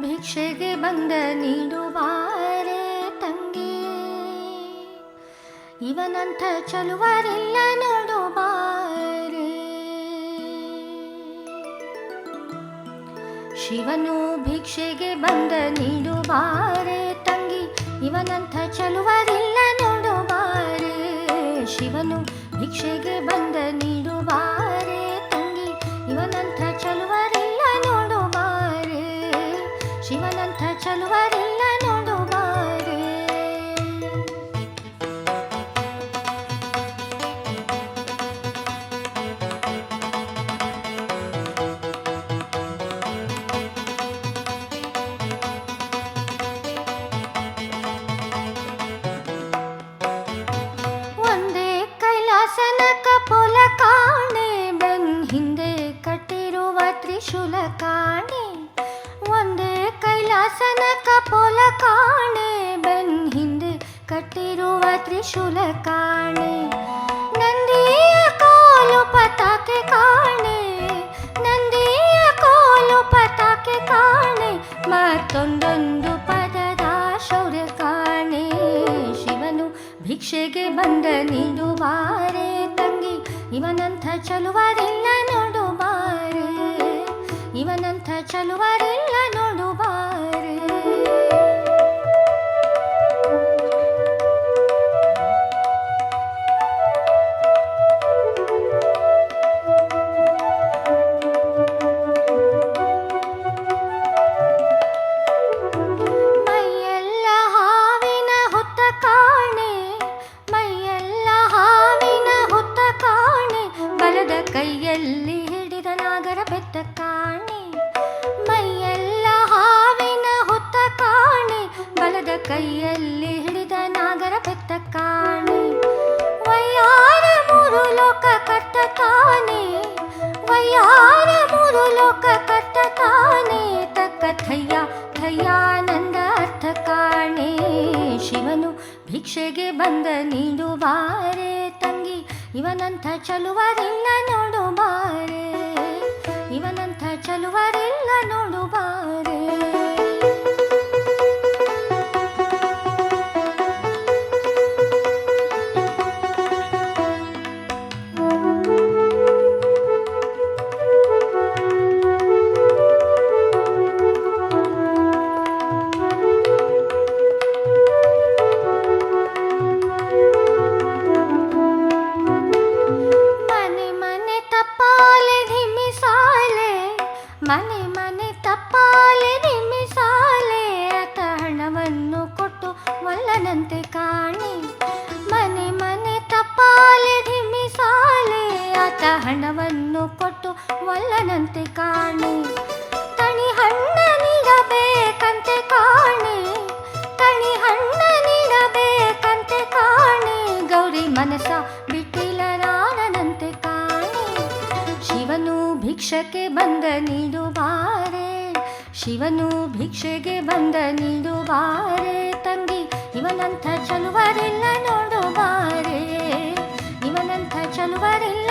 ಭಿಕ್ಷೆಗೆ ಬಂದ ನೀಡುವಾರೆ ತಂಗಿ. ಇವನಂಥ ಚಲುವರಿಲ್ಲ ನೋಡುವಾರೆ. ಶಿವನು ಭಿಕ್ಷೆಗೆ ಬಂದ ನೀಡುವಾರೆ ತಂಗಿ. ಇವನಂಥ ಚಲುವರಿಲ್ಲ ನೋಡುವಾರೆ. ಶಿವನು ಭಿಕ್ಷೆಗೆ ಬಂದ ಚಲುವರಿಲ್ಲ ನೋಡುವಾರೆ ಒಂದೇ ಕೈಲಾಸನ ಕಪೋಲ ಕಾಣೆ ಬೆನ್ ಹಿಂದೆ ಕಟ್ಟಿರುವ ತ್ರಿಶೂಲ ಕಾಣೆ. ಕೈಲಾಸನ ಕಪೋಲ ಕಾಣೆ, ಬೆನ್ ಹಿಂದೆ ಕಟ್ಟಿರುವ ತ್ರಿಶೂಲ ಕಾಣೆ. ನಂದಿಯ ಕೋಲು ಪತಾಕೆ ಕಾಣೆ, ನಂದಿಯ ಕೋಲು ಪತಾಕೆ ಕಾಣೆ. ಮತ್ತೊಂದೊಂದು ಪದದ ಶೌರ್ಯ ಕಾಣೆ. ಶಿವನು ಭಿಕ್ಷೆಗೆ ಬಂದ ನೀಡುವಾರೆ ತಂಗಿ ಇವನಂಥ ಚಲುವರಿಲ್ಲ ನೋಡುವಾರೆ ಇವನಂಥ ಚಲುವರಿಲ್ಲ ಕೈಯಲ್ಲಿ ಹಿಡಿದ ನಾಗರ ಬೆತ್ತ ಕಾಣಿ, ಮೈಯೆಲ್ಲ ಹಾವಿನ ಹೊತ್ತ ಕಾಣಿ, ಬಲದ ಕೈಯಲ್ಲಿ ಹಿಡಿದ ನಾಗರ ಬೆತ್ತ ಕಾಣಿ. ವಯ್ಯಾರ ಮೂರು ಲೋಕ ಕಟ್ಟ ತಾನೆ ವಯ್ಯಾರ ಮೂರು ಲೋಕ ಕಟ್ಟ ತಾನೆ, ತಕ್ಕ ಥಯ್ಯ ಥಯ್ಯಾನಂದ ಅರ್ಥ ಕಾಣೆ. ಶಿವನು ಭಿಕ್ಷೆಗೆ ಬಂದ ನೀಡುವಾರೆ ಇವನಂಥ ಚಲುವರಿಲ್ಲ ನೋಡುಬಾರೆ ಇವನಂಥ ಚಲುವರಿಲ್ಲ ನೋಡುವಾರೆ ಮನೆ ಮನೆ ತಪ್ಪಾಲೆ ನಿಮಿಸಾಲೆ ಆತ ಹಣವನ್ನು ಕೊಟ್ಟು ಮಲ್ಲನಂತೆ ಕಾಣಿ. ಮನೆ ಮನೆ ತಪ್ಪಾಲೆ ನಿಮಿಸಾಲೆ ಆತ ಹಣವನ್ನು ಕೊಟ್ಟು ಮಲ್ಲನಂತೆ ಕಾಣಿ. ತಣಿ ಹಣ್ಣ ನೀಡಬೇಕಂತೆ ಕಾಣೆ, ತಣಿ ಹಣ್ಣ ನೀಡಬೇಕಂತೆ ಕಾಣೆ. ಗೌರಿ ಮನಸ ಬಿಟ್ಟಿಲ್ಲ ಭಿಕ್ಷಕ್ಕೆ ಬಂದ ನೀಡುವಾರೆ ಶಿವನು ಭಿಕ್ಷೆಗೆ ಬಂದ ನೀಡುವಾರೆ ತಂಗಿ ಇವನಂಥ ಚಲುವರಿಲ್ಲ ನೋಡುವಾರೆ ಇವನಂಥ ಚಲುವರಿಲ್ಲ